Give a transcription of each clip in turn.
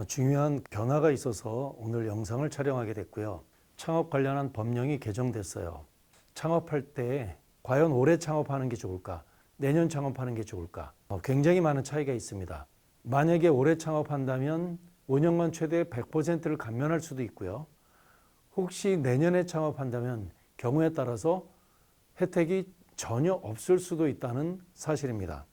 어, 중요한 변화가 있어서 오늘 영상을 촬영하게 됐고요. 창업 관련한 법령이 개정됐어요. 창업할 때 과연 올해 창업하는 게 좋을까? 내년 창업하는 게 좋을까? 어, 굉장히 많은 차이가 있습니다. 만약에 올해 창업한다면 5년간 최대 100%를 감면할 수도 있고요. 혹시 내년에 창업한다면 경우에 따라서 혜택이 전혀 없을 수도 있다는 사실입니다.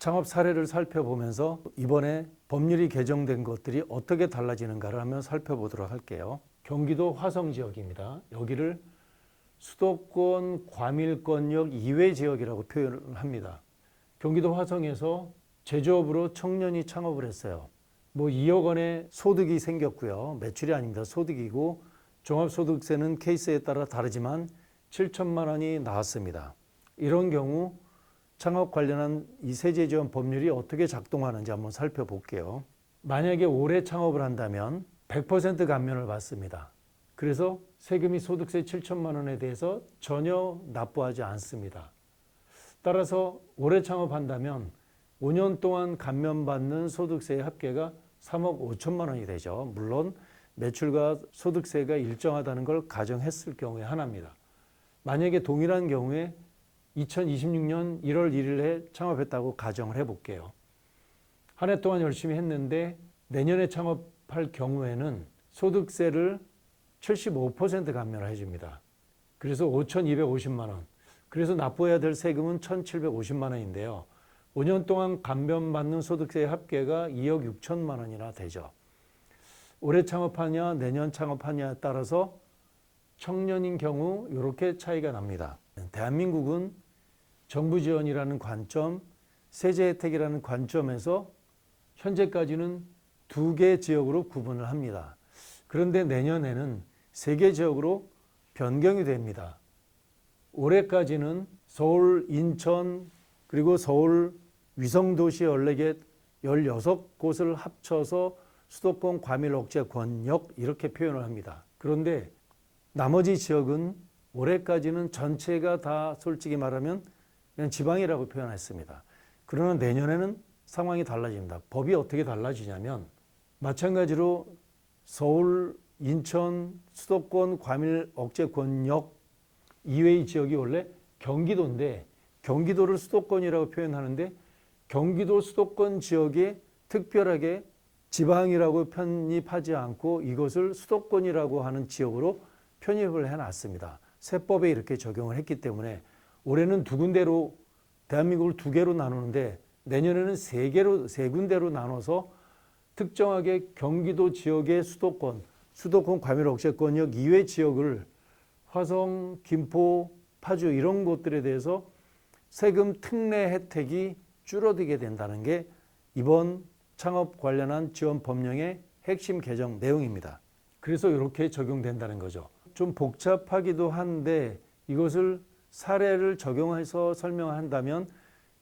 창업 사례를 살펴보면서 이번에 법률이 개정된 것들이 어떻게 달라지는가를 한번 살펴보도록 할게요. 경기도 화성 지역입니다. 여기를 수도권 과밀권역 이외 지역이라고 표현을 합니다. 경기도 화성에서 제조업으로 청년이 창업을 했어요. 뭐 2억 원의 소득이 생겼고요. 매출이 아닙니다. 소득이고 종합소득세는 케이스에 따라 다르지만 7천만 원이 나왔습니다. 이런 경우 창업 관련한 이 세제 지원 법률이 어떻게 작동하는지 한번 살펴볼게요. 만약에 올해 창업을 한다면 100% 감면을 받습니다. 그래서 세금이 소득세 7천만 원에 대해서 전혀 납부하지 않습니다. 따라서 올해 창업한다면 5년 동안 감면받는 소득세의 합계가 3억 5천만 원이 되죠. 물론 매출과 소득세가 일정하다는 걸 가정했을 경우에 하나입니다. 만약에 동일한 경우에 2026년 1월 1일에 창업했다고 가정을 해볼게요. 한 해 동안 열심히 했는데 내년에 창업할 경우에는 소득세를 75% 감면을 해줍니다. 그래서 5,250만 원. 그래서 납부해야 될 세금은 1,750만 원인데요. 5년 동안 감면받는 소득세의 합계가 2억 6천만 원이나 되죠. 올해 창업하냐 내년 창업하냐에 따라서 청년인 경우 이렇게 차이가 납니다. 대한민국은 정부 지원이라는 관점, 세제 혜택이라는 관점에서 현재까지는 두 개 지역으로 구분을 합니다. 그런데 내년에는 세 개 지역으로 변경이 됩니다. 올해까지는 서울, 인천, 그리고 서울 위성도시 14개 16곳을 합쳐서 수도권 과밀 억제 권역 이렇게 표현을 합니다. 그런데 나머지 지역은 올해까지는 전체가 다 솔직히 말하면 그냥 지방이라고 표현했습니다. 그러나 내년에는 상황이 달라집니다. 법이 어떻게 달라지냐면 마찬가지로 서울, 인천, 수도권 과밀 억제 권역 이외의 지역이 원래 경기도인데 경기도를 수도권이라고 표현하는데 경기도 수도권 지역에 특별하게 지방이라고 편입하지 않고 이것을 수도권이라고 하는 지역으로 편입을 해놨습니다. 세법에 이렇게 적용을 했기 때문에 올해는 두 군데로 대한민국을 두 개로 나누는데 내년에는 세 개로 세 군데로 나눠서 특정하게 경기도 지역의 수도권, 수도권 과밀 억제권역 이외 지역을 화성, 김포, 파주 이런 곳들에 대해서 세금 특례 혜택이 줄어들게 된다는 게 이번 창업 관련한 지원 법령의 핵심 개정 내용입니다. 그래서 이렇게 적용된다는 거죠. 좀 복잡하기도 한데 이것을 사례를 적용해서 설명한다면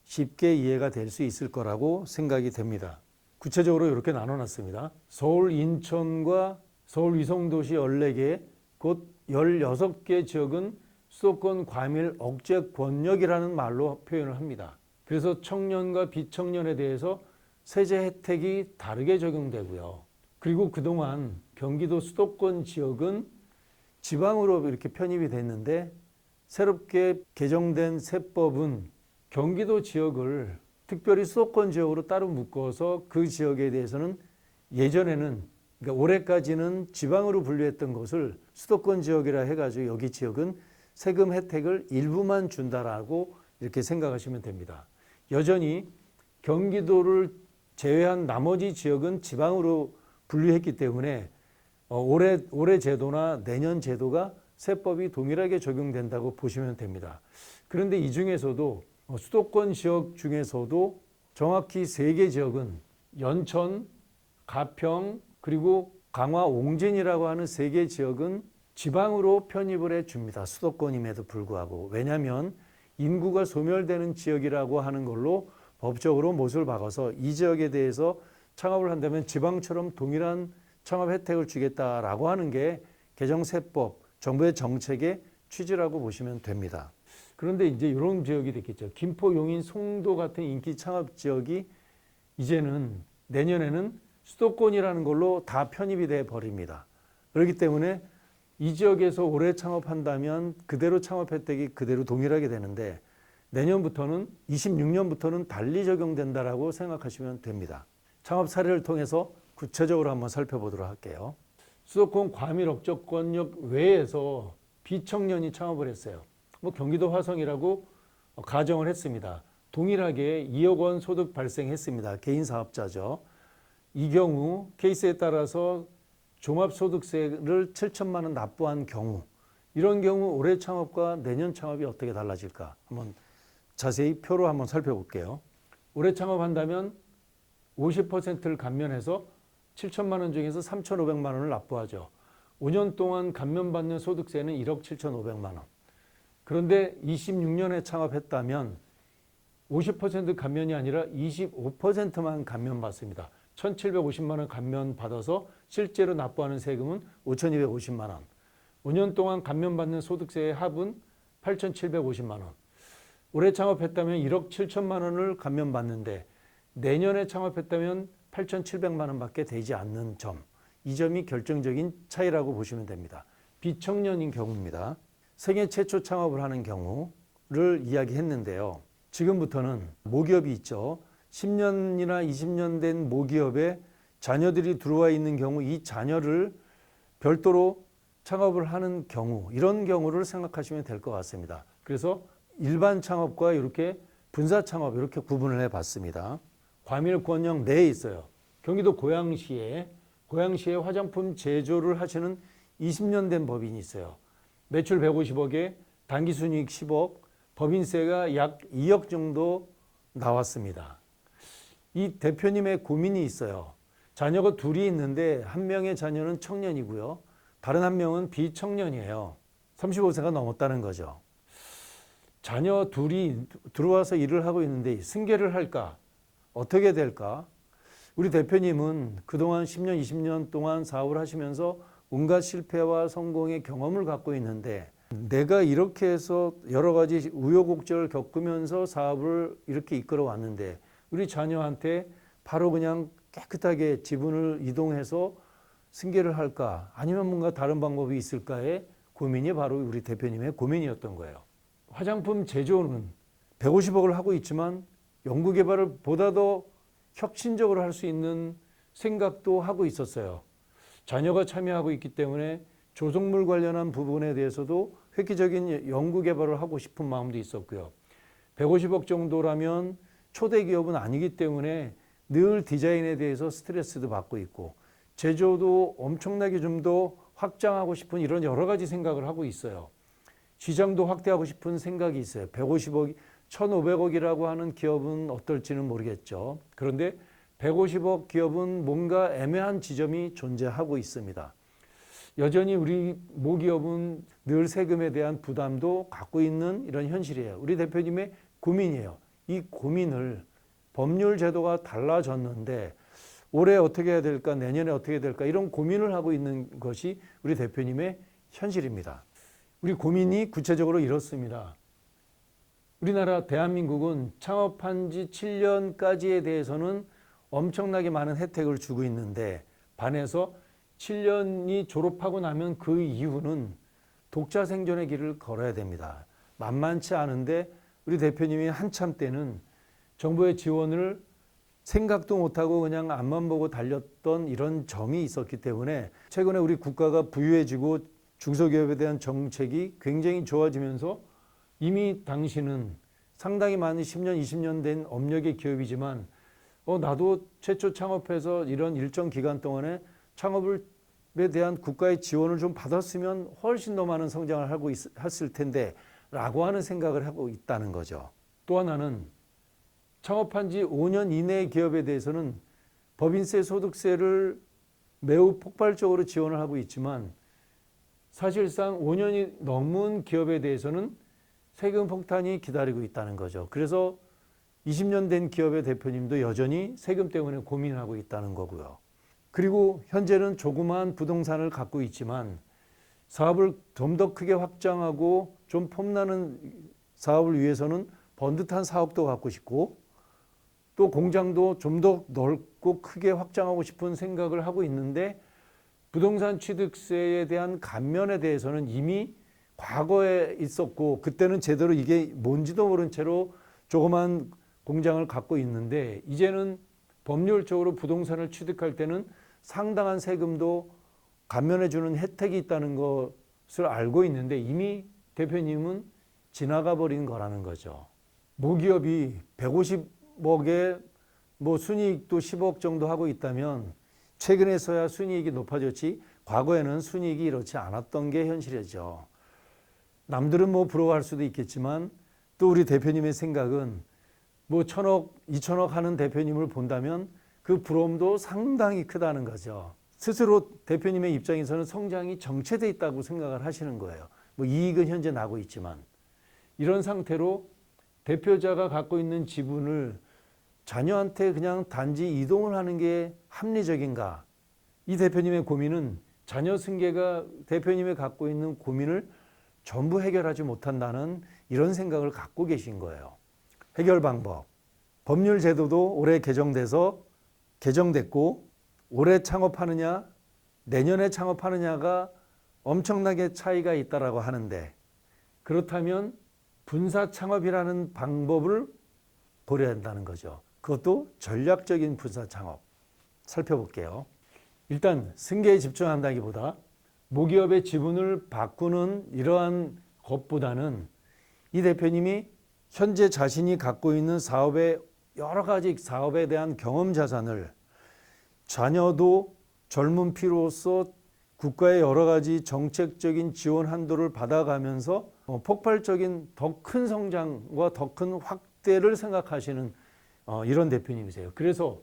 쉽게 이해가 될 수 있을 거라고 생각이 됩니다. 구체적으로 이렇게 나눠 놨습니다. 서울 인천과 서울 위성도시 14개, 곧 16개 지역은 수도권 과밀 억제 권역이라는 말로 표현을 합니다. 그래서 청년과 비청년에 대해서 세제 혜택이 다르게 적용되고요. 그리고 그동안 경기도 수도권 지역은 지방으로 이렇게 편입이 됐는데 새롭게 개정된 세법은 경기도 지역을 특별히 수도권 지역으로 따로 묶어서 그 지역에 대해서는 예전에는 그러니까 올해까지는 지방으로 분류했던 것을 수도권 지역이라 해가지고 여기 지역은 세금 혜택을 일부만 준다라고 이렇게 생각하시면 됩니다. 여전히 경기도를 제외한 나머지 지역은 지방으로 분류했기 때문에 어, 올해 올해 제도나 내년 제도가 세법이 동일하게 적용된다고 보시면 됩니다. 그런데 이 중에서도 어, 수도권 지역 중에서도 정확히 세 개 지역은 연천, 가평 그리고 강화 옹진이라고 하는 세 개 지역은 지방으로 편입을 해 줍니다. 수도권임에도 불구하고 왜냐하면 인구가 소멸되는 지역이라고 하는 걸로 법적으로 못을 박아서 이 지역에 대해서 창업을 한다면 지방처럼 동일한 창업 혜택을 주겠다라고 하는 게 개정세법 정부의 정책의 취지라고 보시면 됩니다. 그런데 이제 이런 지역이 됐겠죠. 김포, 용인, 송도 같은 인기 창업 지역이 이제는 내년에는 수도권이라는 걸로 다 편입이 돼 버립니다. 그렇기 때문에 이 지역에서 올해 창업한다면 그대로 창업 혜택이 그대로 동일하게 되는데 내년부터는 26년부터는 달리 적용된다라고 생각하시면 됩니다. 창업 사례를 통해서 구체적으로 한번 살펴보도록 할게요. 수도권 과밀 억조권역 외에서 비청년이 창업을 했어요. 뭐 경기도 화성이라고 가정을 했습니다. 동일하게 2억 원 소득 발생했습니다. 개인 사업자죠. 이 경우 케이스에 따라서 종합소득세를 7천만 원 납부한 경우 이런 경우 올해 창업과 내년 창업이 어떻게 달라질까 한번 자세히 표로 한번 살펴볼게요. 올해 창업한다면 50%를 감면해서 7천만 원 중에서 3,500만 원을 납부하죠. 5년 동안 감면받는 소득세는 1억 7,500만 원. 그런데 26년에 창업했다면 50% 감면이 아니라 25%만 감면받습니다. 1,750만 원 감면받아서 실제로 납부하는 세금은 5,250만 원. 5년 동안 감면받는 소득세의 합은 8,750만 원. 올해 창업했다면 1억 7천만 원을 감면받는데 내년에 창업했다면 8,700만 원밖에 되지 않는 점. 이 점이 결정적인 차이라고 보시면 됩니다. 비청년인 경우입니다. 생애 최초 창업을 하는 경우를 이야기했는데요. 지금부터는 모기업이 있죠. 10년이나 20년 된 모기업에 자녀들이 들어와 있는 경우 이 자녀를 별도로 창업을 하는 경우 이런 경우를 생각하시면 될 것 같습니다. 그래서 일반 창업과 이렇게 분사 창업 이렇게 구분을 해 봤습니다. 과밀권역 내에 있어요. 경기도 고양시에 고양시에 화장품 제조를 하시는 20년 된 법인이 있어요. 매출 150억에 단기 순이익 10억, 법인세가 약 2억 정도 나왔습니다. 이 대표님의 고민이 있어요. 자녀가 둘이 있는데 한 명의 자녀는 청년이고요. 다른 한 명은 비청년이에요. 35세가 넘었다는 거죠. 자녀 둘이 들어와서 일을 하고 있는데 승계를 할까? 어떻게 될까? 우리 대표님은 그동안 10년, 20년 동안 사업을 하시면서 온갖 실패와 성공의 경험을 갖고 있는데 내가 이렇게 해서 여러 가지 우여곡절을 겪으면서 사업을 이렇게 이끌어 왔는데 우리 자녀한테 바로 그냥 깨끗하게 지분을 이동해서 승계를 할까 아니면 뭔가 다른 방법이 있을까의 고민이 바로 우리 대표님의 고민이었던 거예요. 화장품 제조는 150억을 하고 있지만 연구개발을 보다 더 혁신적으로 할 수 있는 생각도 하고 있었어요. 자녀가 참여하고 있기 때문에 조성물 관련한 부분에 대해서도 획기적인 연구 개발을 하고 싶은 마음도 있었고요. 150억 정도라면 초대 기업은 아니기 때문에 늘 디자인에 대해서 스트레스도 받고 있고 제조도 엄청나게 좀 더 확장하고 싶은 이런 여러 가지 생각을 하고 있어요. 시장도 확대하고 싶은 생각이 있어요. 150억, 1,500억이라고 하는 기업은 어떨지는 모르겠죠. 그런데 150억 기업은 뭔가 애매한 지점이 존재하고 있습니다. 여전히 우리 모기업은 늘 세금에 대한 부담도 갖고 있는 이런 현실이에요. 우리 대표님의 고민이에요. 이 고민을 법률 제도가 달라졌는데 올해 어떻게 해야 될까, 내년에 어떻게 해야 될까 이런 고민을 하고 있는 것이 우리 대표님의 현실입니다. 우리 고민이 구체적으로 이렇습니다. 우리나라 대한민국은 창업한 지 7년까지에 대해서는 엄청나게 많은 혜택을 주고 있는데 반해서 7년이 졸업하고 나면 그 이후는 독자 생존의 길을 걸어야 됩니다. 만만치 않은데 우리 대표님이 한참 때는 정부의 지원을 생각도 못하고 그냥 앞만 보고 달렸던 이런 점이 있었기 때문에 최근에 우리 국가가 부유해지고 중소기업에 대한 정책이 굉장히 좋아지면서 이미 당신은 상당히 많은 10년, 20년 된 업력의 기업이지만 어, 나도 최초 창업해서 이런 일정 기간 동안에 창업에 대한 국가의 지원을 좀 받았으면 훨씬 더 많은 성장을 하고 있, 했을 텐데 라고 하는 생각을 하고 있다는 거죠. 또 하나는 창업한 지 5년 이내의 기업에 대해서는 법인세 소득세를 매우 폭발적으로 지원을 하고 있지만 사실상 5년이 넘은 기업에 대해서는 세금 폭탄이 기다리고 있다는 거죠. 그래서 20년 된 기업의 대표님도 여전히 세금 때문에 고민하고 있다는 거고요. 그리고 현재는 조그마한 부동산을 갖고 있지만 사업을 좀 더 크게 확장하고 좀 폼나는 사업을 위해서는 번듯한 사업도 갖고 싶고 또 공장도 좀 더 넓고 크게 확장하고 싶은 생각을 하고 있는데 부동산 취득세에 대한 감면에 대해서는 이미 과거에 있었고 그때는 제대로 이게 뭔지도 모른 채로 조그만 공장을 갖고 있는데 이제는 법률적으로 부동산을 취득할 때는 상당한 세금도 감면해 주는 혜택이 있다는 것을 알고 있는데 이미 대표님은 지나가 버린 거라는 거죠. 모기업이 150억에 뭐 순이익도 10억 정도 하고 있다면 최근에서야 순이익이 높아졌지 과거에는 순이익이 이렇지 않았던 게 현실이죠. 남들은 뭐 부러워할 수도 있겠지만 또 우리 대표님의 생각은 뭐 천억, 이천억 하는 대표님을 본다면 그 부러움도 상당히 크다는 거죠. 스스로 대표님의 입장에서는 성장이 정체돼 있다고 생각을 하시는 거예요. 뭐 이익은 현재 나고 있지만 이런 상태로 대표자가 갖고 있는 지분을 자녀한테 그냥 단지 이동을 하는 게 합리적인가? 이 대표님의 고민은 자녀 승계가 대표님이 갖고 있는 고민을 전부 해결하지 못한다는 이런 생각을 갖고 계신 거예요. 해결 방법. 법률 제도도 올해 개정돼서 개정됐고 올해 창업하느냐 내년에 창업하느냐가 엄청나게 차이가 있다라고 하는데 그렇다면 분사 창업이라는 방법을 고려해야 한다는 거죠. 그것도 전략적인 분사 창업 살펴볼게요. 일단 승계에 집중한다기보다 모기업의 지분을 바꾸는 이러한 것보다는 이 대표님이 현재 자신이 갖고 있는 사업의 여러 가지 사업에 대한 경험 자산을 자녀도 젊은 피로서 국가의 여러 가지 정책적인 지원 한도를 받아가면서 어, 폭발적인 더 큰 성장과 더 큰 확대를 생각하시는 어, 이런 대표님이세요. 그래서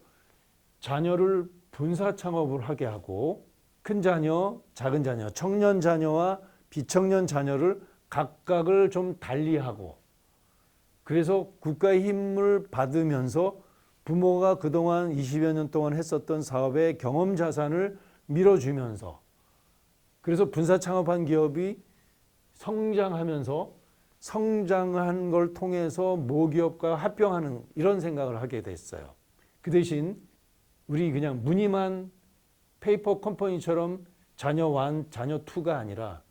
자녀를 분사 창업을 하게 하고 큰 자녀, 작은 자녀, 청년 자녀와 비청년 자녀를 각각을 좀 달리하고 그래서 국가의 힘을 받으면서 부모가 그동안 20여 년 동안 했었던 사업의 경험 자산을 밀어주면서 그래서 분사 창업한 기업이 성장하면서 성장한 걸 통해서 모기업과 합병하는 이런 생각을 하게 됐어요. 그 대신 우리 그냥 무늬만 페이퍼 컴퍼니처럼 자녀 1, 자녀 2가 아니라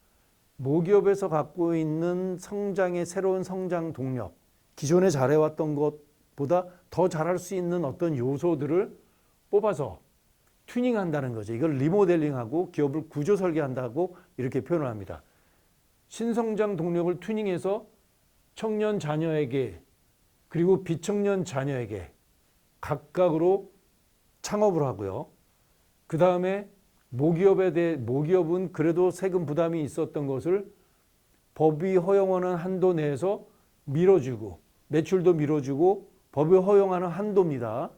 모기업에서 갖고 있는 성장의 새로운 성장 동력, 기존에 잘해왔던 것보다 더 잘할 수 있는 어떤 요소들을 뽑아서 튜닝한다는 거죠. 이걸 리모델링하고 기업을 구조 설계한다고 이렇게 표현을 합니다. 신성장 동력을 튜닝해서 청년 자녀에게 그리고 비청년 자녀에게 각각으로 창업을 하고요. 그 다음에 모기업에 대해 모기업은 그래도 세금 부담이 있었던 것을 법이 허용하는 한도 내에서 밀어주고 매출도 밀어주고 법이 허용하는 한도입니다.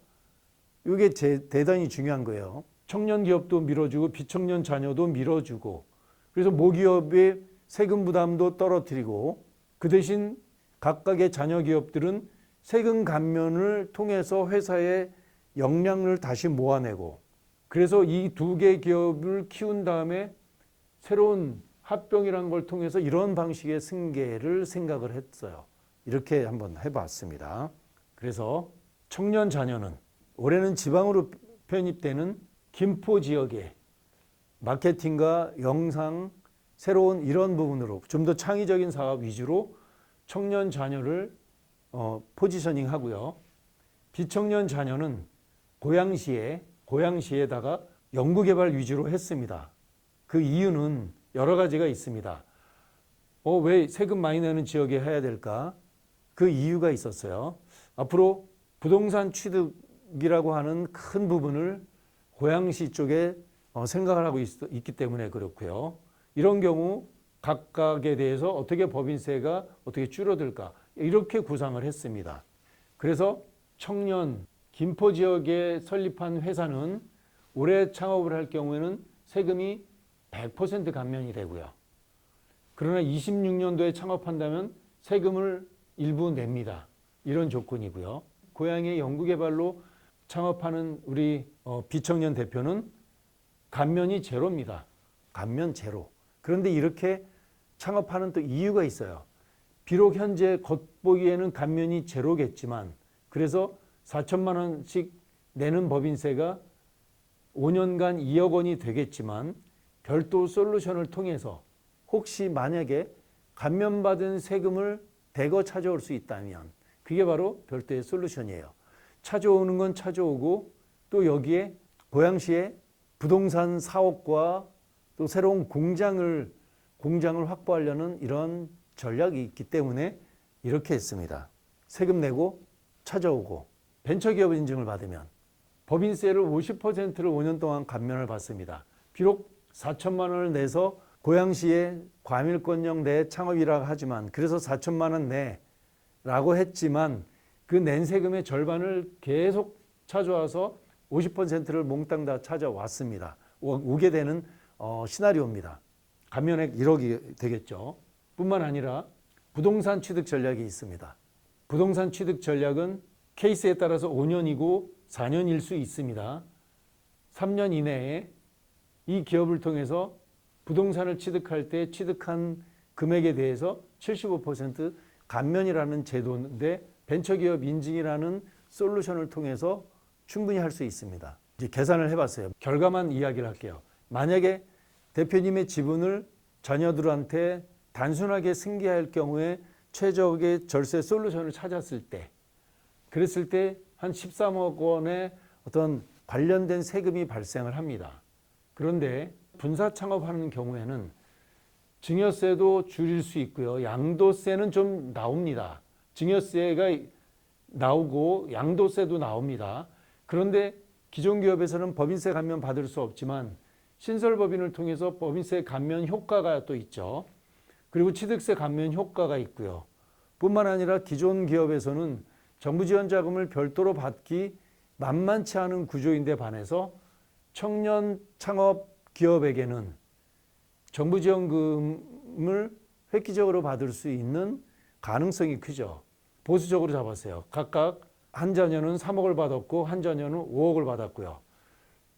이게 제, 대단히 중요한 거예요. 청년 기업도 밀어주고 비청년 자녀도 밀어주고 그래서 모기업의 세금 부담도 떨어뜨리고 그 대신 각각의 자녀 기업들은 세금 감면을 통해서 회사의 역량을 다시 모아내고 그래서 이 두 개 기업을 키운 다음에 새로운 합병이라는 걸 통해서 이런 방식의 승계를 생각을 했어요. 이렇게 한번 해봤습니다. 그래서 청년 자녀는 올해는 지방으로 편입되는 김포 지역에 마케팅과 영상 새로운 이런 부분으로 좀 더 창의적인 사업 위주로 청년 자녀를 어, 포지셔닝 하고요. 비청년 자녀는 고양시에 고양시에다가 연구개발 위주로 했습니다. 그 이유는 여러 가지가 있습니다. 어, 왜 세금 많이 내는 지역에 해야 될까? 그 이유가 있었어요. 앞으로 부동산 취득이라고 하는 큰 부분을 고양시 쪽에 어, 생각을 하고 있, 있기 때문에 그렇고요. 이런 경우 각각에 대해서 어떻게 법인세가 어떻게 줄어들까 이렇게 구상을 했습니다. 그래서 청년 김포 지역에 설립한 회사는 올해 창업을 할 경우에는 세금이 100% 감면이 되고요. 그러나 26년도에 창업한다면 세금을 일부 냅니다. 이런 조건이고요. 고향의 연구개발로 창업하는 우리 어, 비청년 대표는 감면이 제로입니다. 감면 제로. 그런데 이렇게 창업하는 또 이유가 있어요. 비록 현재 겉보기에는 감면이 제로겠지만 그래서 4천만 원씩 내는 법인세가 5년간 2억 원이 되겠지만 별도 솔루션을 통해서 혹시 만약에 감면받은 세금을 대거 찾아올 수 있다면 그게 바로 별도의 솔루션이에요. 찾아오는 건 찾아오고 또 여기에 고양시에 부동산 사업과 또 새로운 공장을 공장을 확보하려는 이런 전략이 있기 때문에 이렇게 했습니다. 세금 내고 찾아오고 벤처기업 인증을 받으면 법인세를 50%를 5년 동안 감면을 받습니다. 비록 4천만 원을 내서 고양시에 과밀권역 내 창업이라고 하지만 그래서 4천만 원 내라고 했지만 그 낸 세금의 절반을 계속 찾아와서 50%를 몽땅 다 찾아왔습니다. 오- 오게 되는 어, 시나리오입니다. 감면액 1억이 되겠죠. 뿐만 아니라 부동산 취득 전략이 있습니다. 부동산 취득 전략은 케이스에 따라서 5년이고 4년일 수 있습니다. 3년 이내에 이 기업을 통해서 부동산을 취득할 때 취득한 금액에 대해서 75% 감면이라는 제도인데 벤처기업 인증이라는 솔루션을 통해서 충분히 할 수 있습니다. 이제 계산을 해봤어요. 결과만 이야기를 할게요. 만약에 대표님의 지분을 자녀들한테 단순하게 승계할 경우에 최적의 절세 솔루션을 찾았을 때 그랬을 때 한 13억 원의 어떤 관련된 세금이 발생을 합니다. 그런데 분사 창업하는 경우에는 증여세도 줄일 수 있고요. 양도세는 좀 나옵니다. 증여세가 나오고 양도세도 나옵니다. 그런데 기존 기업에서는 법인세 감면 받을 수 없지만 신설법인을 통해서 법인세 감면 효과가 또 있죠. 그리고 취득세 감면 효과가 있고요. 뿐만 아니라 기존 기업에서는 정부 지원 자금을 별도로 받기 만만치 않은 구조인데 반해서 청년 창업 기업에게는 정부 지원금을 획기적으로 받을 수 있는 가능성이 크죠. 보수적으로 잡았어요. 각각 한 자녀는 3억을 받았고 한 자녀는 5억을 받았고요.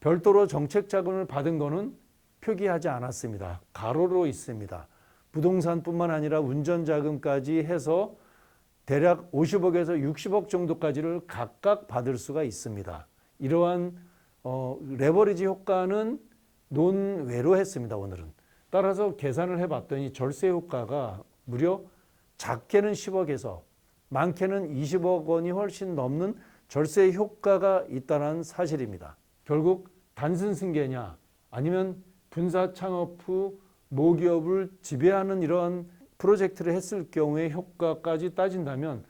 별도로 정책 자금을 받은 거는 표기하지 않았습니다. 가로로 있습니다. 부동산뿐만 아니라 운전 자금까지 해서 대략 50억에서 60억 정도까지를 각각 받을 수가 있습니다. 이러한 어, 레버리지 효과는 논외로 했습니다. 오늘은. 따라서 계산을 해봤더니 절세 효과가 무려 작게는 10억에서 많게는 20억 원이 훨씬 넘는 절세 효과가 있다는 사실입니다. 결국 단순 승계냐 아니면 분사 창업 후 모기업을 지배하는 이러한 프로젝트를 했을 경우의 효과까지 따진다면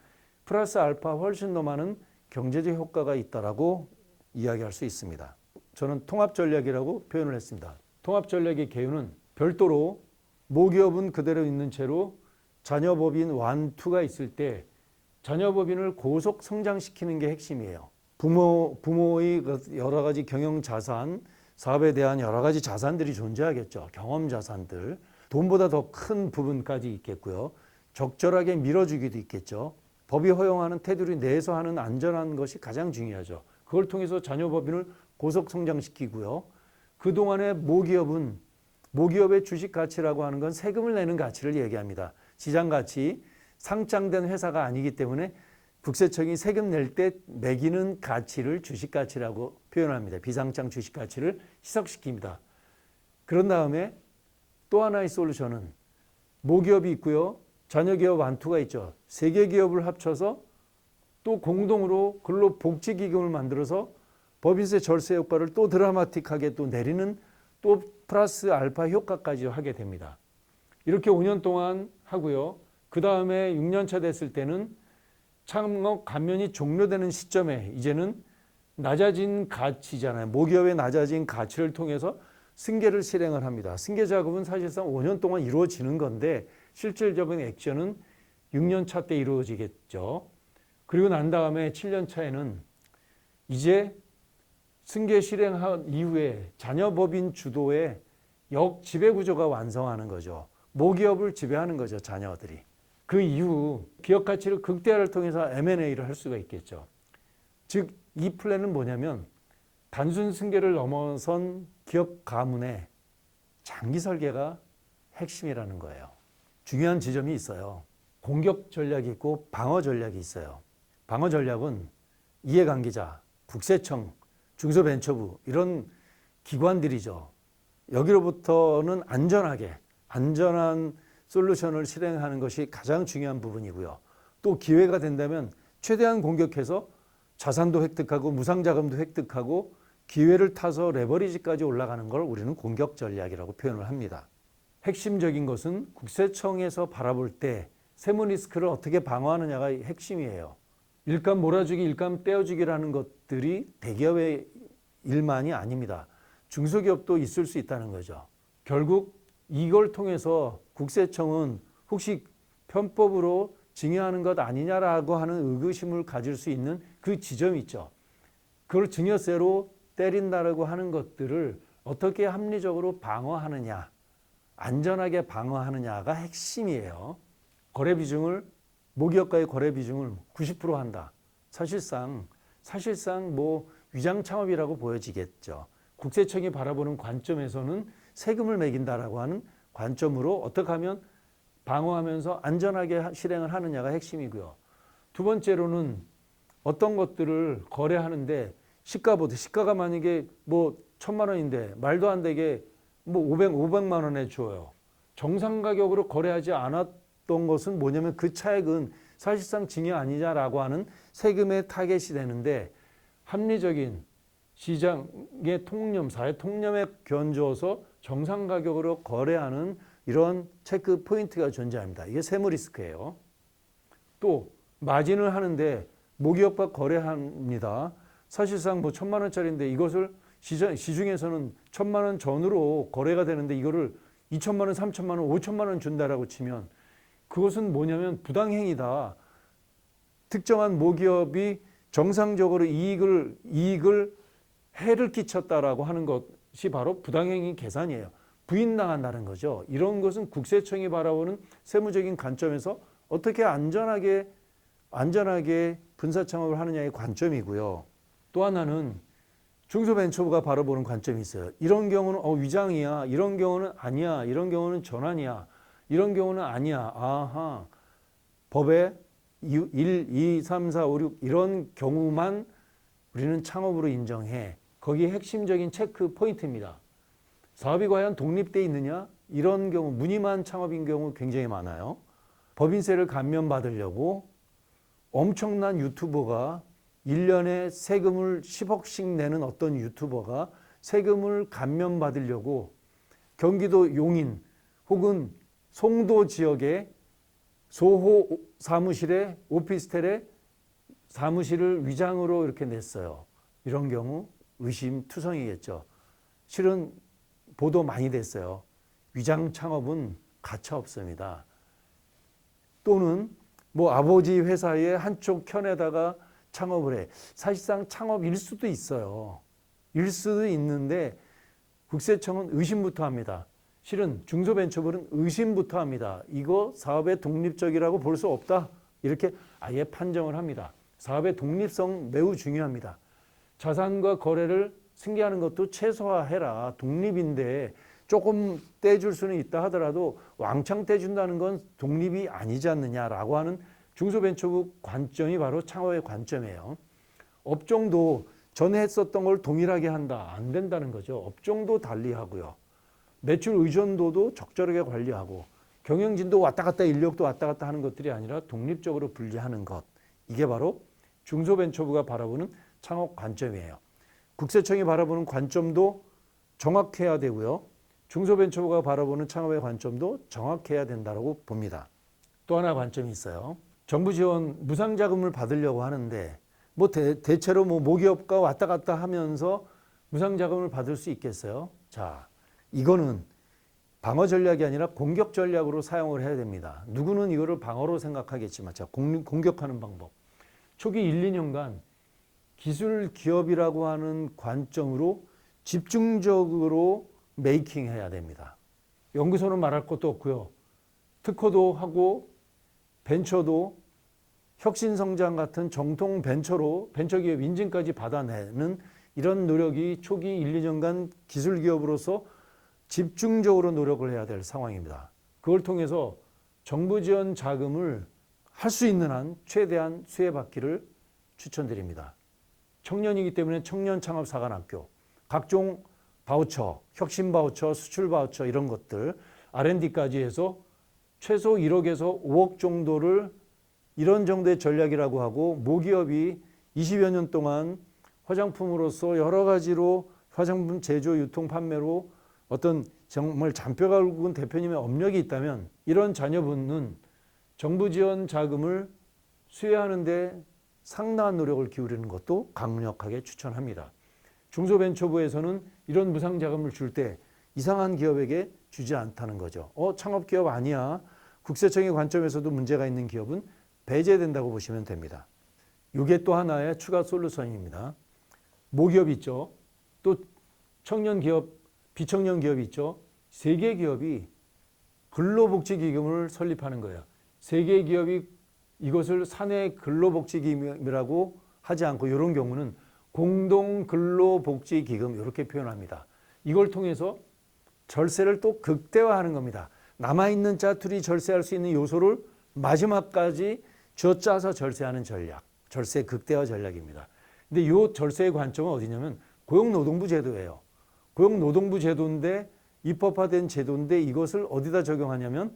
플러스 알파 훨씬 더 많은 경제적 효과가 있다라고 이야기할 수 있습니다. 저는 통합 전략이라고 표현을 했습니다. 통합 전략의 개요는 별도로 모기업은 그대로 있는 채로 자녀법인 완투가 있을 때 자녀법인을 고속 성장시키는 게 핵심이에요. 부모 부모의 그 여러 가지 경영 자산, 사업에 대한 여러 가지 자산들이 존재하겠죠. 경험 자산들, 돈보다 더 큰 부분까지 있겠고요. 적절하게 밀어주기도 있겠죠. 법이 허용하는 테두리 내에서 하는 안전한 것이 가장 중요하죠. 그걸 통해서 자녀 법인을 고속 성장시키고요. 그동안의 모기업은 모기업의 주식 가치라고 하는 건 세금을 내는 가치를 얘기합니다. 시장 가치, 상장된 회사가 아니기 때문에 국세청이 세금 낼 때 매기는 가치를 주식 가치라고 표현합니다. 비상장 주식 가치를 희석시킵니다. 그런 다음에 또 하나의 솔루션은 모기업이 있고요. 자녀기업 완투가 있죠. 세 개 기업을 합쳐서 또 공동으로 근로복지기금을 만들어서 법인세 절세 효과를 또 드라마틱하게 또 내리는 또 플러스 알파 효과까지 하게 됩니다. 이렇게 5년 동안 하고요. 그 다음에 6년 차 됐을 때는 창업 감면이 종료되는 시점에 이제는 낮아진 가치잖아요. 모기업의 낮아진 가치를 통해서 승계를 실행을 합니다. 승계 작업은 사실상 5년 동안 이루어지는 건데 실질적인 액션은 6년 차 때 이루어지겠죠. 그리고 난 다음에 7년 차에는 이제 승계 실행한 이후에 자녀법인 주도의 역 지배 구조가 완성하는 거죠. 모기업을 지배하는 거죠, 자녀들이. 그 이후 기업 가치를 극대화를 통해서 M&A를 할 수가 있겠죠. 즉, 이 플랜은 뭐냐면 단순 승계를 넘어선 기업 가문의 장기 설계가 핵심이라는 거예요. 중요한 지점이 있어요. 공격 전략이 있고 방어 전략이 있어요. 방어 전략은 이해관계자, 국세청, 중소벤처부 이런 기관들이죠. 여기로부터는 안전하게 안전한 솔루션을 실행하는 것이 가장 중요한 부분이고요. 또 기회가 된다면 최대한 공격해서 자산도 획득하고 무상자금도 획득하고 기회를 타서 레버리지까지 올라가는 걸 우리는 공격 전략이라고 표현을 합니다. 핵심적인 것은 국세청에서 바라볼 때 세무 리스크를 어떻게 방어하느냐가 핵심이에요. 일감 몰아주기, 일감 떼어주기라는 것들이 대기업의 일만이 아닙니다. 중소기업도 있을 수 있다는 거죠. 결국 이걸 통해서 국세청은 혹시 편법으로 증여하는 것 아니냐라고 하는 의구심을 가질 수 있는 그 지점이 있죠. 그걸 증여세로 때린다라고 하는 것들을 어떻게 합리적으로 방어하느냐, 안전하게 방어하느냐가 핵심이에요. 거래 비중을 모기업과의 거래 비중을 90% 한다. 사실상 사실상 뭐 위장 창업이라고 보여지겠죠. 국세청이 바라보는 관점에서는 세금을 매긴다라고 하는 관점으로 어떻게 하면 방어하면서 안전하게 실행을 하느냐가 핵심이고요. 두 번째로는 어떤 것들을 거래하는데 시가보다 시가가 만약에 뭐 천만 원인데 말도 안 되게 뭐 500, 500만 원에 줘요. 정상 가격으로 거래하지 않았던 것은 뭐냐면 그 차액은 사실상 증여 아니냐라고 하는 세금의 타겟이 되는데 합리적인 시장의 통념, 사회 통념에 견주어서 정상 가격으로 거래하는 이런 체크 포인트가 존재합니다. 이게 세무 리스크예요. 또 마진을 하는데 모기업과 거래합니다. 사실상 뭐 천만 원짜리인데 이것을 시장, 시중에서는 천만 원 전으로 거래가 되는데 이거를 이천만 원, 삼천만 원, 오천만 원 준다라고 치면 그것은 뭐냐면 부당행위다. 특정한 모기업이 정상적으로 이익을 이익을 해를 끼쳤다라고 하는 것이 바로 부당행위 계산이에요. 부인당한다는 거죠. 이런 것은 국세청이 바라보는 세무적인 관점에서 어떻게 안전하게 안전하게 분사 창업을 하느냐의 관점이고요. 또 하나는 중소벤처부가 바라보는 관점이 있어요. 이런 경우는 어, 위장이야. 이런 경우는 아니야. 이런 경우는 전환이야. 이런 경우는 아니야. 아하. 법에 1, 2, 3, 4, 5, 6 이런 경우만 우리는 창업으로 인정해. 거기에 핵심적인 체크 포인트입니다. 사업이 과연 독립돼 있느냐? 이런 경우 무늬만 창업인 경우 굉장히 많아요. 법인세를 감면받으려고 엄청난 유튜버가 1년에 세금을 10억씩 내는 어떤 유튜버가 세금을 감면받으려고 경기도 용인 혹은 송도 지역의 소호 사무실에 오피스텔에 사무실을 위장으로 이렇게 냈어요. 이런 경우 의심 투성이겠죠. 실은 보도 많이 됐어요. 위장 창업은 가차 없습니다. 또는 뭐 아버지 회사의 한쪽 편에다가 창업을 해. 사실상 창업일 수도 있어요. 일 수도 있는데 국세청은 의심부터 합니다. 실은 중소벤처부는 의심부터 합니다. 이거 사업의 독립적이라고 볼 수 없다. 이렇게 아예 판정을 합니다. 사업의 독립성 매우 중요합니다. 자산과 거래를 승계하는 것도 최소화해라. 독립인데 조금 떼줄 수는 있다 하더라도 왕창 떼준다는 건 독립이 아니지 않느냐라고 하는 중소벤처부 관점이 바로 창업의 관점이에요. 업종도 전에 했었던 걸 동일하게 한다. 안 된다는 거죠. 업종도 달리 하고요. 매출 의존도도 적절하게 관리하고 경영진도 왔다 갔다 인력도 왔다 갔다 하는 것들이 아니라 독립적으로 분리하는 것. 이게 바로 중소벤처부가 바라보는 창업 관점이에요. 국세청이 바라보는 관점도 정확해야 되고요. 중소벤처부가 바라보는 창업의 관점도 정확해야 된다고 봅니다. 또 하나 관점이 있어요. 정부 지원 무상 자금을 받으려고 하는데 뭐 대, 대체로 뭐 모기업과 왔다 갔다 하면서 무상 자금을 받을 수 있겠어요? 자, 이거는 방어 전략이 아니라 공격 전략으로 사용을 해야 됩니다. 누구는 이거를 방어로 생각하겠지만 자, 공, 공격하는 방법. 초기 1, 2년간 기술 기업이라고 하는 관점으로 집중적으로 메이킹 해야 됩니다. 연구소는 말할 것도 없고요. 특허도 하고 벤처도 혁신 성장 같은 정통 벤처로 벤처기업 인증까지 받아내는 이런 노력이 초기 1, 2년간 기술 기업으로서 집중적으로 노력을 해야 될 상황입니다. 그걸 통해서 정부 지원 자금을 할 수 있는 한 최대한 수혜받기를 추천드립니다. 청년이기 때문에 청년 창업 사관학교, 각종 바우처, 혁신 바우처, 수출 바우처 이런 것들 R&D까지 해서 최소 1억에서 5억 정도를 이런 정도의 전략이라고 하고 모기업이 20여 년 동안 화장품으로서 여러 가지로 화장품 제조, 유통, 판매로 어떤 정말 잔뼈가 굵은 대표님의 업력이 있다면 이런 자녀분은 정부 지원 자금을 수혜하는데 상당한 노력을 기울이는 것도 강력하게 추천합니다. 중소벤처부에서는 이런 무상 자금을 줄 때 이상한 기업에게 주지 않다는 거죠. 어, 창업 기업 아니야. 국세청의 관점에서도 문제가 있는 기업은 배제된다고 보시면 됩니다. 이게 또 하나의 추가 솔루션입니다. 모기업 있죠. 또 청년 기업, 비청년 기업이 있죠. 세계 기업이 근로복지기금을 설립하는 거예요. 세계 기업이 이것을 사내 근로복지기금이라고 하지 않고 이런 경우는 공동 근로복지기금 이렇게 표현합니다. 이걸 통해서 절세를 또 극대화하는 겁니다. 남아있는 짜투리 절세할 수 있는 요소를 마지막까지 쥐어 짜서 절세하는 전략, 절세 극대화 전략입니다. 근데 이 절세의 관점은 어디냐면 고용노동부 제도예요. 고용노동부 제도인데 입법화된 제도인데 이것을 어디다 적용하냐면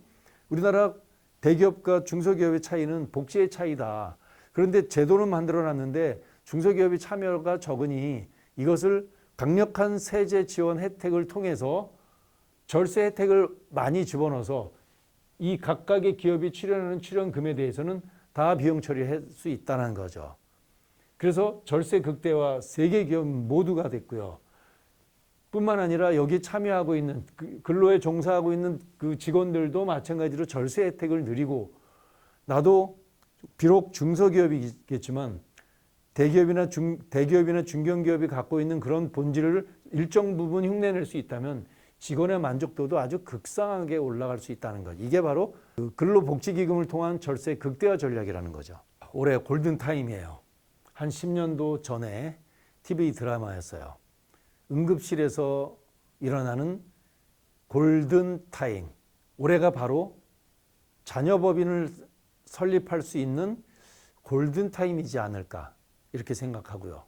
우리나라 대기업과 중소기업의 차이는 복지의 차이다. 그런데 제도는 만들어 놨는데 중소기업의 참여가 적으니 이것을 강력한 세제 지원 혜택을 통해서 절세 혜택을 많이 집어넣어서 이 각각의 기업이 출연하는 출연금에 대해서는 다 비용 처리할 수 있다는 거죠. 그래서 절세 극대화 세계 기업 모두가 됐고요. 뿐만 아니라 여기 참여하고 있는 그 근로에 종사하고 있는 그 직원들도 마찬가지로 절세 혜택을 누리고 나도 비록 중소기업이겠지만 대기업이나 중 대기업이나 중견기업이 갖고 있는 그런 본질을 일정 부분 흉내낼 수 있다면 직원의 만족도도 아주 극상하게 올라갈 수 있다는 것. 이게 바로 그 근로복지기금을 통한 절세 극대화 전략이라는 거죠. 올해 골든 타임이에요. 한 10년도 전에 TV 드라마였어요. 응급실에서 일어나는 골든 타임. 올해가 바로 자녀법인을 설립할 수 있는 골든 타임이지 않을까 이렇게 생각하고요.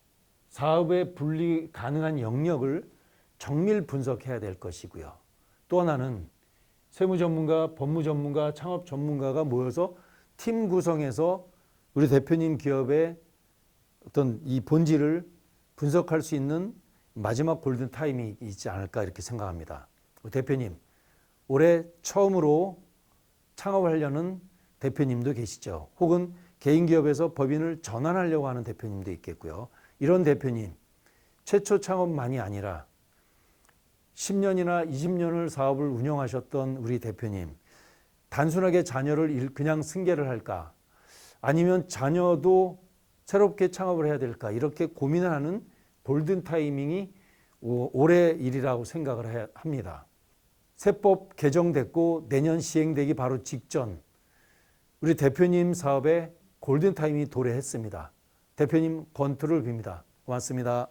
사업의 분리 가능한 영역을 정밀 분석해야 될 것이고요. 또 하나는 세무 전문가, 법무 전문가, 창업 전문가가 모여서 팀 구성해서 우리 대표님 기업의 어떤 이 본질을 분석할 수 있는 마지막 골든 타임이 있지 않을까 이렇게 생각합니다. 대표님, 올해 처음으로 창업하려는 대표님도 계시죠. 혹은 개인 기업에서 법인을 전환하려고 하는 대표님도 있겠고요. 이런 대표님, 최초 창업만이 아니라 10년이나 20년을 사업을 운영하셨던 우리 대표님, 단순하게 자녀를 일- 그냥 승계를 할까? 아니면 자녀도 새롭게 창업을 해야 될까? 이렇게 고민을 하는 골든 타이밍이 오- 올해 일이라고 생각을 해- 합니다. 세법 개정됐고 내년 시행되기 바로 직전 우리 대표님 사업에 골든 타임이 도래했습니다. 대표님 권투를 빕니다. 고맙습니다.